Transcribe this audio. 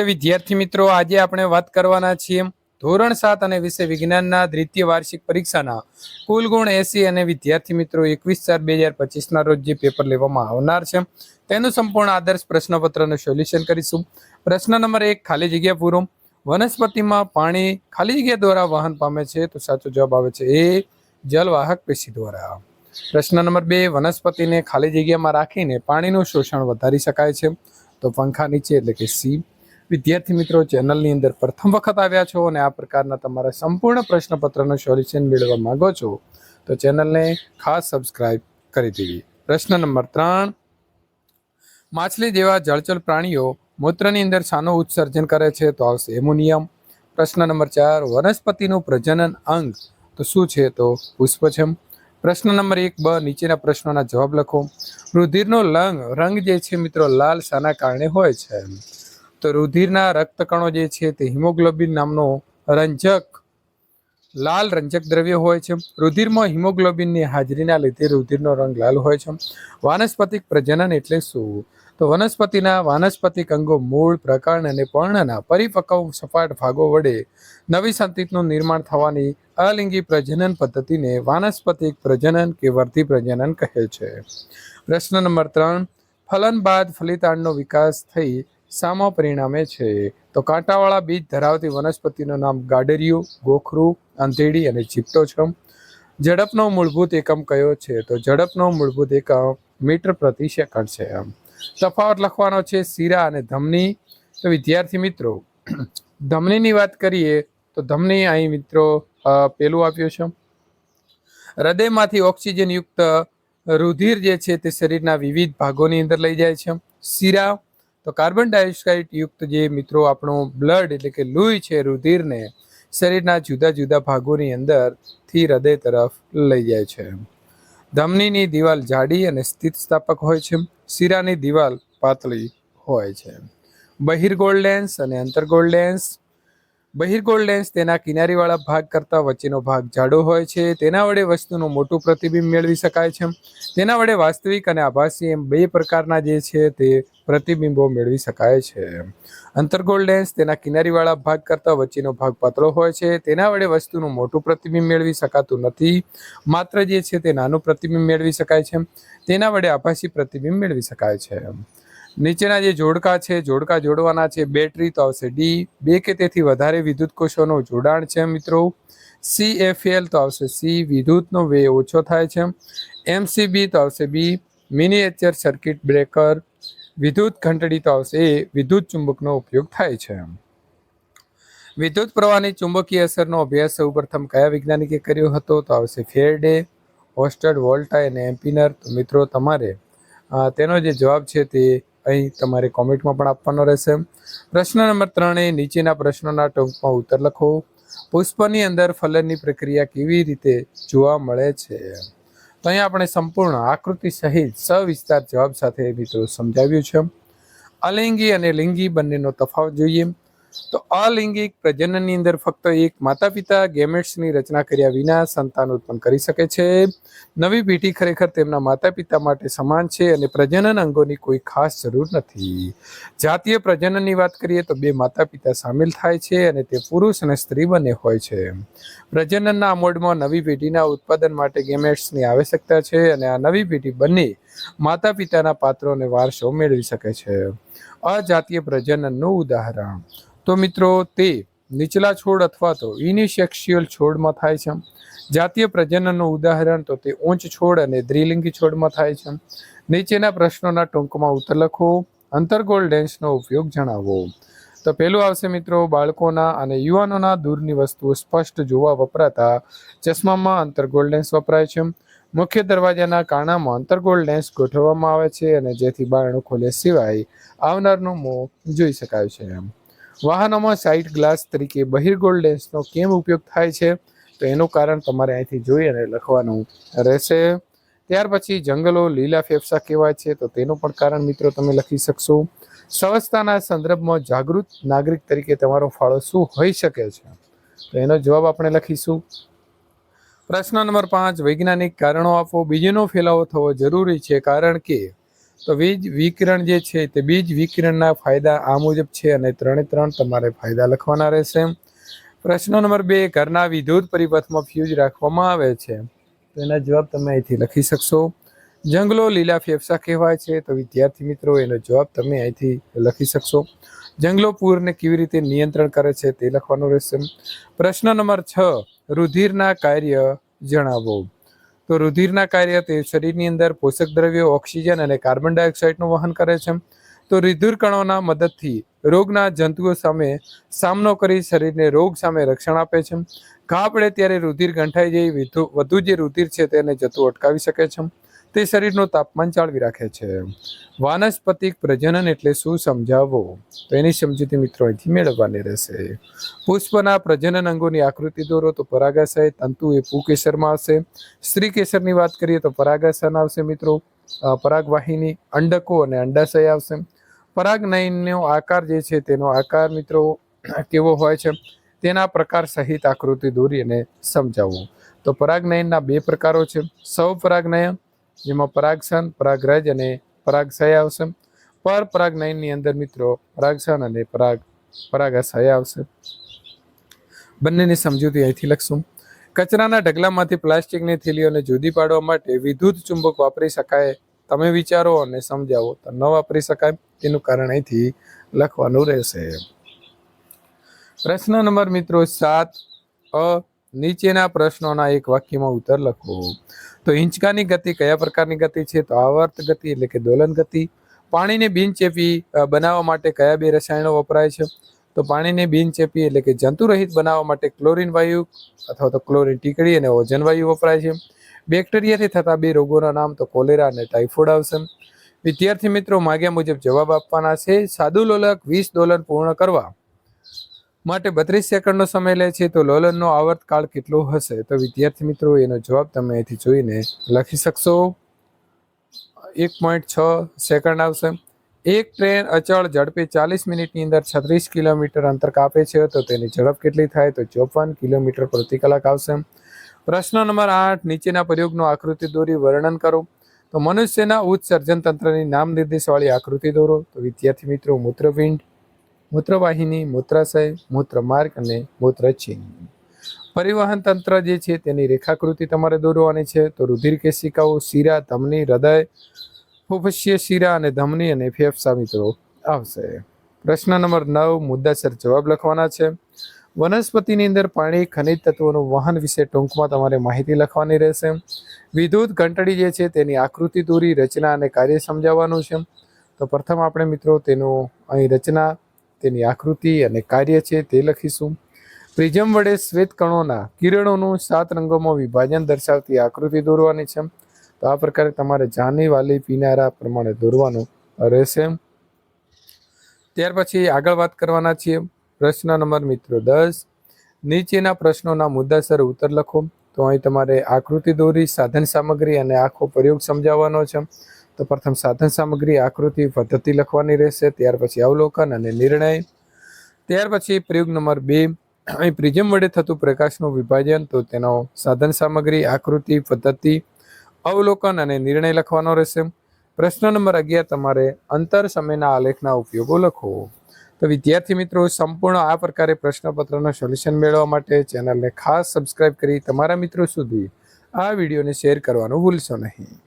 વિદ્યાર્થી મિત્રો. આજે આપણે વાત કરવાના છીએ ધોરણ સાત અને વિષય વિજ્ઞાનના દ્વિતીય વાર્ષિક પરીક્ષાના. કુલ ગુણ એસી અને વિદ્યાર્થી મિત્રો એકવીસ ચાર બે હજાર પચીસના રોજ જે પેપર લેવામાં આવનાર છે, તેનું સંપૂર્ણ આદર્શ પ્રશ્નપત્રનું સોલ્યુશન કરીશું. પ્રશ્ન નંબર એક, ખાલી જગ્યા પૂરો. વનસ્પતિમાં પાણી ખાલી જગ્યા દ્વારા વહન પામે છે તો સાચો જવાબ આવે છે એ જલવાહક પેશી દ્વારા. પ્રશ્ન નંબર બે, વનસ્પતિને ખાલી જગ્યામાં રાખીને પાણીનું શોષણ વધારી શકાય છે તો પંખા નીચે એટલે કે સી વિદ્યાર્થી મિત્રો, ચેનલની અંદર પ્રથમ વખત આવ્યા છો અને આ પ્રકારના તમારા સંપૂર્ણ પ્રશ્નપત્રનું સોલ્યુશન મેળવવા માંગો છો, તો ચેનલને ખાસ સબસ્ક્રાઇબ કરી દેવી. પ્રશ્ન નંબર ત્રણ. માછલી જેવા જળચર પ્રાણીઓ મૂત્રની અંદર શાનું ઉત્સર્જન કરે છે, તો આવશે એમોનિયમ. પ્રશ્ન નંબર ચાર. વનસ્પતિનું પ્રજનન અંગ, તો શું છે? તો પુષ્પ છે પ્રશ્ન નંબર એક, બ, નીચેના પ્રશ્નોના જવાબ લખો. રુધિરનો લંગ, રંગ જે છે મિત્રો, લાલ શાના કારણે હોય છે. તો રુધિરના રક્તકણો જે છે તે હિમોગ્લોબિન નામનો રંજક, લાલ રંજક દ્રવ્ય હોય છે. રુધિરમાં હિમોગ્લોબિનની હાજરીના લીધે રુધિરનો રંગ લાલ હોય છે. વાનસ્પતિક પ્રજનન એટલે શું? તો વનસ્પતિના વાનસ્પતિક અંગો મૂળ, પ્રકરણ અને પર્ણના પરિપક્વ સપાટ ભાગો વડે નવી સંતિતનું નિર્માણ થવાની અલિંગી પ્રજનન પદ્ધતિને વાનસ્પતિક પ્રજનન કે વર્ધી પ્રજનન કહે છે. પ્રશ્ન નંબર ત્રણ, ફલન બાદ ફલિતાંડનો વિકાસ થઈ શામાં પરિણામે છે. તો કાંટાવાળા બીજ ધરાવતી વનસ્પતિનું નામ ગાડરિયું, ગોખરું અંધેડી અને ચીપટો છે ઝડપનો મૂળભૂત એકમ કયો છે? તો ઝડપનો મૂળભૂત એકમ મીટર પ્રતિ સેકન્ડ છે એમ. તફાવત લખવાનો છે શીરા અને ધમની. તો વિદ્યાર્થી મિત્રો, ધમનીની વાત કરીએ તો ધમની અહીં મિત્રો પેલું આપ્યું છે. હૃદયમાંથી ઓક્સિજનયુક્ત રુધિર જે છે તે શરીરના વિવિધ ભાગોની અંદર લઈ જાય છે. શીરા તો કાર્બન ડાયોક્સાઇડ યુક્ત જે મિત્રો આપણું બ્લડ એટલે કે લોહી છે, રુધિરને શરીરના જુદા જુદા ભાગોની અંદરથી હૃદય તરફ લઈ જાય છે. ધમનીની દિવાલ જાડી અને સ્થિતિસ્થાપક હોય છે. શીરાની દિવાલ પાતળી હોય છે. બહિર્ગોળ લેન્સ અને અંતર્ગોળ લેન્સ બહિર્ગોળ લેન્સ તેના કિનારીવાળા ભાગ કરતાં વચ્ચેનો ભાગ જાડો હોય છે. તેના વડે વસ્તુનું મોટું પ્રતિબિંબ મેળવી શકાય છે. તેના વડે વાસ્તવિક અને આભાસી એમ બે પ્રકારના જે છે તે પ્રતિબિંબો મેળવી શકાય છે. અંતર્ગોળ લેન્સ તેના કિનારીવાળા ભાગ કરતાં વચ્ચેનો ભાગ પાતળો હોય છે. તેના વડે વસ્તુનું મોટું પ્રતિબિંબ મેળવી શકાતું નથી. માત્ર જે છે તે નાનું પ્રતિબિંબ મેળવી શકાય છે. તેના વડે આભાસી પ્રતિબિંબ મેળવી શકાય છે. નીચેના જે જોડકા છે, જોડકા જોડવાના છે બેટરી તો આવશે. ડી બે કે તેથી વધારે વિદ્યુત કોષોનું જોડાણ છે મિત્રો. સી એફ એલ તો આવશે. સી વિદ્યુતનો વે ઓછો થાય છે. એમસીબી તો આવશે. બી મિનિએચર સર્કિટ બ્રેકર વિદ્યુત ઘંટડી તો આવશે. એ વિદ્યુત ચુંબકનો ઉપયોગ થાય છે. વિદ્યુત પ્રવાહની ચુંબકીય અસરનો અભ્યાસ સૌપ્રથમ કયા વૈજ્ઞાનિકે કર્યો હતો? તો આવશે ફેરડે હોસ્ટર્ડ વોલ્ટા અને એમ્પિનર. તો મિત્રો તમારે તેનો જે જવાબ છે તે અહીં તમારે કોમેન્ટમાં પણ આપવાનો રહેશે. પ્રશ્ન નંબર ત્રણ, નીચેના પ્રશ્નોના ટૂંકમાં ઉત્તર લખો. પુષ્પની અંદર ફલનની પ્રક્રિયા કેવી રીતે જોવા મળે છે? તો અહીંયા આપણે સંપૂર્ણ આકૃતિ સહિત સવિસ્તાર જવાબ સાથે મિત્રો સમજાવ્યું છે. અલિંગી અને લિંગી બંનેનો તફાવત જોઈએ. તો અલિંગિક પ્રજનનની અંદર ફક્ત એક માતા પિતા ગેમેટ્સની રચના કર્યા વિના સંતાન ઉત્પન્ન કરી શકે છે. નવી પેઢી ખરેખર તેમના માતા પિતા માટે સમાન છે અને પ્રજનન અંગોની કોઈ ખાસ જરૂર નથી. જાતીય પ્રજનનની વાત કરીએ તો બે માતા પિતા સામેલ થાય છે અને તે પુરુષ અને સ્ત્રી બંને હોય છે. પ્રજનનના મોડમાં નવી પેઢીના ઉત્પાદન માટે ગેમેટ્સની આવશ્યકતા છે અને આ નવી પેઢી બંને માતા પિતાના પાત્રોને વારસો મેળવી શકે છે. અજાતીય પ્રજનનનું ઉદાહરણ. તો મિત્રો, તે નીચલા છોડ અથવા તો ઇનિસેક્સ્યુઅલ છોડમાં થાય છે. જાતીય પ્રજનનનું ઉદાહરણ, તો તે ઊંચ છોડ અને દ્વિલિંગી છોડમાં થાય છે. નીચેના પ્રશ્નોના ટૂંકમાં ઉત્તર લખો. અંતરગોળ લેન્સનો ઉપયોગ જણાવો. તો પહેલું આવશે મિત્રો, બાળકોના અને યુવાનોના દૂરની વસ્તુઓ સ્પષ્ટ જોવા વપરાતા. ચશ્મામાં અંતરગોળ લેન્સ વપરાય છે. મુખ્ય દરવાજાના કાણામાં અંતર્ગોળ લેન્સ ગોઠવવામાં આવે છે અને જેથી બારણું ખોલે સિવાય આવનારનું મોં જોઈ શકાય છે. વાહનોમાં સાઇડ ગ્લાસ તરીકે બહિર્ગોળ લેન્સનો કેમ ઉપયોગ થાય છે? તો એનું કારણ તમારે અહીંથી જોઈ અને લખવાનું રહેશે. ત્યાર પછી જંગલો લીલા ફેફસા કહેવાય છે, તો તેનું પણ કારણ મિત્રો તમે લખી શકશો. સ્વચ્છતાના સંદર્ભમાં જાગૃત નાગરિક તરીકે તમારો ફાળો શું હોઈ શકે છે? તો એનો જવાબ આપણે લખીશું. પ્રશ્ન નંબર પાંચ, વૈજ્ઞાનિક કારણો આપો. બીજનો ફેલાવો થવો જરૂરી છે. કારણ કે તો વીજ વિકિરણ જે છે તે બીજ વિકિરણના ફાયદા આ મુજબ છે અને ત્રણે ત્રણ તમારે ફાયદા લખવાના રહેશે. પ્રશ્ન નંબર બે, ઘરના વિદ્યુત પરિપથમાં ફ્યુઝ રાખવામાં આવે છે. તો એના જવાબ તમે અહીંથી લખી શકશો. જંગલો લીલા ફેફસા કહેવાય છે. તો વિદ્યાર્થી મિત્રો, એનો જવાબ તમે અહીંથી લખી શકશો. જંગલો પૂરને કેવી રીતે નિયંત્રણ કરે છે તે લખવાનું રહેશે. પ્રશ્ન નંબર છ, રુધિરના કાર્ય જણાવો. તો રુધિરના કાર્ય તે શરીરની અંદર પોષક દ્રવ્યો, ઓક્સિજન અને કાર્બન ડાયોક્સાઇડનું વહન કરે છે. તો રુધિર કણોના મદદથી રોગના જંતુઓ સામે સામનો કરી શરીરને રોગ સામે રક્ષણ આપે છે. ઘા પડે ત્યારે રુધિર ગંઠાઈ જઈ વધુ જે રુધિર છે તેને જતું અટકાવી શકે છે. તે શરીરનું તાપમાન જાળવી રાખે છે. વાનસ્પતિક પ્રજનન એટલે શું સમજાવવો તો એની સમજૂતી મિત્રો અહીંથી મેળવવાની રહેશે. પુષ્પના પ્રજનન અંગોની આકૃતિ દોરો તો પરાગાશય, તંતુ એ પુકેસરમાં આવશે. સ્ત્રી કેસરની વાત કરીએ તો પરાગાસન આવશે મિત્રો. પરાગવાહિની, અંડકો અને અંડાશય આવશે. પરાગનયનનો આકાર જે છે તેનો આકાર મિત્રો કેવો હોય છે? તેના પ્રકાર સહિત આકૃતિ દોરી અને સમજાવવું તો પરાગનયનના બે પ્રકારો છે. સૌ પરાગનયન જેમાં પરાગસન પરાગરજ અને પરાગશય આવશે. પર પરાગનયનની અંદર મિત્રો પરાગસન અને પરાગ પરાગાશય આવશે. બંનેની સમજૂતી અહીંથી લખશું. કચરાના ઢગલામાંથી પ્લાસ્ટિકની થેલીઓને જુદી પાડવા માટે વિદ્યુત ચુંબક વાપરી શકાય. તમે વિચારો અને સમજાવો તો ન વાપરી શકાય. તેનું કારણ અહીંથી લખવાનું રહેશે. પ્રશ્ન નંબર મિત્રો સાત અ નીચેના પ્રશ્નોના એક વાક્યમાં ઉત્તર લખો. તો હિંચકાની ગતિ કયા પ્રકારની ગતિ છે? તો આવર્ત ગતિ એટલે કે દોલન ગતિ. પાણીને બિનચેપી બનાવવા માટે કયા બે રસાયણો વપરાય છે? તો પાણીને બિનચેપી એટલે કે જંતુરહિત બનાવવા માટે ક્લોરીન વાયુ અથવા તો ક્લોરીન ટીકડી અને ઓજન વાયુ વપરાય છે. બેક્ટેરિયાથી થતા બે રોગોના નામ તો કોલેરા અને ટાઇફોઇડ આવશે. વિદ્યાર્થી મિત્રો, માગ્યા મુજબ જવાબ આપવાના છે. સાદુ લોલક વીસ દોલન પૂર્ણ કરવા. માટે બત્રીસ સેકન્ડનો સમય લે છે, તો લોલનનો આવર્તકાળ કેટલો હશે? તો વિદ્યાર્થી મિત્રો, એનો જવાબ તમે અહીંથી જોઈને લખી શકશો. એક પોઈન્ટ છ સેકન્ડ આવશે. એક ટ્રેન અચળ ઝડપે ચાલીસ મિનિટની અંદર છત્રીસ કિલોમીટર અંતર કાપે છે, તો તેની ઝડપ કેટલી થાય? તો ચોપન કિલોમીટર પ્રતિ કલાક આવશે. પ્રશ્ન નંબર આઠ, નીચેના પ્રયોગનો આકૃતિ દોરી વર્ણન કરો. તો મનુષ્યના ઉચ્ચ સર્જન તંત્રની નામ નિર્દેશવાળી આકૃતિ દોરો. તો વિદ્યાર્થી મિત્રો, મૂત્રપિંડ મૂત્રવાહિની, મૂત્રાશય, મૂત્રમાર્ગ અને મૂત્રચિહ્ન. પરિવહન તંત્ર જે છે તેની રેખાકૃતિ તમારે દોરવાની છે. તો રુધિર કેશિકાઓ, શીરા, ધમની, હૃદય, ફુફસ્ય શીરા અને ધમની અને ફેફસા મિત્રો આવશે. પ્રશ્ન નંબર નવ, મુદ્દાસર જવાબ લખવાના છે. વનસ્પતિની અંદર પાણી, ખનિજ તત્વોનું વહન વિશે ટૂંકમાં તમારે માહિતી લખવાની રહેશે. વિદ્યુત ઘંટડી જે છે તેની આકૃતિ દોરી, રચના અને કાર્ય સમજાવવાનું છે. તો પ્રથમ આપણે મિત્રો તેનું અહીં રચના તેની આકૃતિ અને કાર્ય છે તે લખીશું. પ્રિઝમ વડે શ્વેત કણોના કિરણોનું સાત રંગોમાં વિભાજન દર્શાવતી આકૃતિ દોરવાની છે. તો આ પ્રકારે તમારે જાની, વાલી, પીનારા પ્રમાણે દોરવાનું રહેશે. ત્યાર પછી આગળ વાત કરવાના છીએ. પ્રશ્ન નંબર મિત્રો દસ. નીચેના પ્રશ્નોના મુદ્દાસર ઉત્તર લખો. તો અહીં તમારે આકૃતિ દોરી, સાધન સામગ્રી અને આખો પ્રયોગ સમજાવવાનો છે. તો પ્રથમ સાધન સામગ્રી આકૃતિ પદ્ધતિ લખવાની રહેશે, ત્યાર પછી અવલોકન અને નિર્ણય. ત્યાર પછી પ્રયોગ નંબર બે, અહીં પ્રિઝમ વડે થતું પ્રકાશનું વિભાજન, તો તેનો સાધન સામગ્રી, આકૃતિ, પદ્ધતિ, અવલોકન અને નિર્ણય લખવાનો રહેશે. પ્રશ્ન નંબર અગિયાર, તમારે અંતર સમયના આલેખના ઉપયોગો લખો. તો વિદ્યાર્થી મિત્રો, સંપૂર્ણ આ પ્રકારે પ્રશ્નપત્રનું સોલ્યુશન મેળવવા માટે ચેનલને ખાસ સબસ્ક્રાઇબ કરી તમારા મિત્રો સુધી આ વિડીયોને શેર કરવાનું ભૂલશો નહીં.